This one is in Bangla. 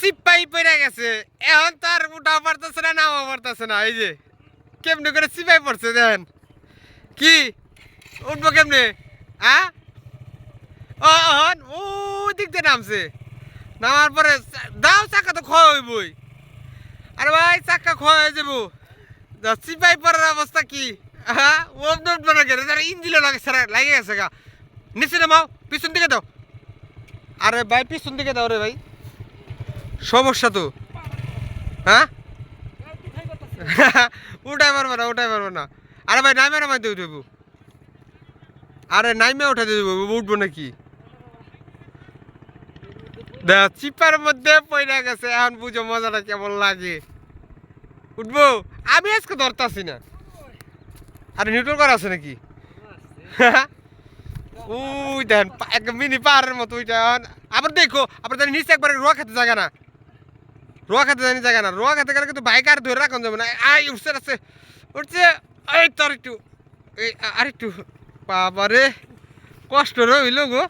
সিপাই পড়ে গেছে। এখন তার উঠা পারতেছে না, নামা পারতেছে না, এই যে। কেমনে করে সিপাই পড়ছে, দেখেন। কি? উঠবো কেমনে? আ? ও ও দিক দিয়ে নামছে। নামার পরে দাও চাকা তো ক্ষয় হইবই। আরে ভাই, চাকা ক্ষয় হয়ে যাব। যা সিপাই পড়ার অবস্থা কি? হ্যাঁ ও উঠবো না কেন? ইঞ্জিলে লাগে, সারা লাগে গেছে গা। নিচে নামাও, পিছন দিকে দাও। আরে ভাই, পিছন দিকে দাও রে ভাই। সমস্যা তো। হ্যাঁ? উঠাই পারব না, উঠাই পারব না। আরে ভাই নামে নামাইতে উঠবো আরে নাইমে উঠাতে দেবো উঠবো নাকি? চিপার মধ্যে পয়লা গেছে, এখন বুঝো মজাটা কেমন লাগে। উঠবো? আমি আজকে ধরতাছি না। আরে নিউট্রাল করা আছে নাকি? দেন এক মিনি পাহাড়ের মতো ওইটা আবার দেখো, আবার জানি নিচে একবার রোয়া খেতে জায়গা না। রোয়া খাতে জানি জায়গা না রোয়া খাতে গেলে কিন্তু বাইক আর ধরে রাখুন যাবে না। আই উঠছে আছে উঠছে এই তোর একটু এই আর একটু বাবারে কষ্ট রইল গো।